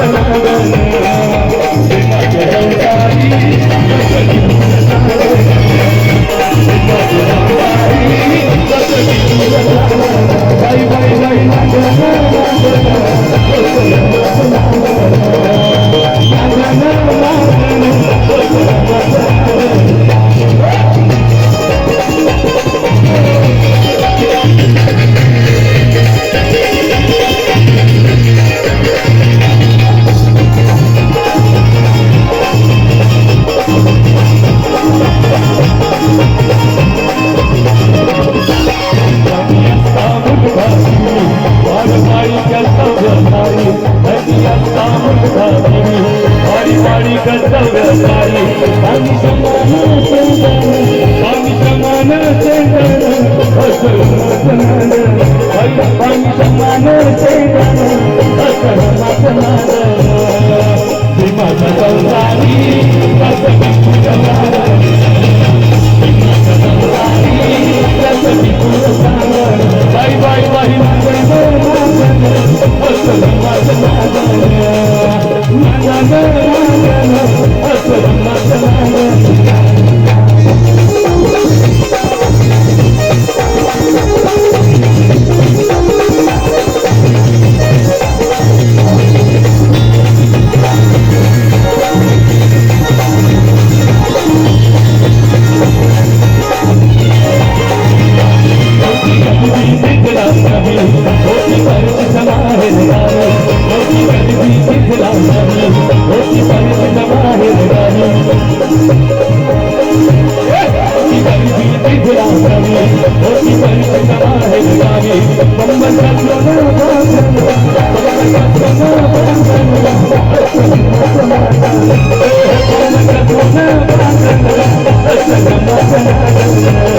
I'm గౌరవారి స్వామి సమాన చందన స్వామి సమాన చందన స్వామి సమాన చందన Thank you. जाने होली पर समा है जाने बम्बन का सोना बम्बन का सोना बम्बन का सोना बम्बन का सोना बम्बन का सोना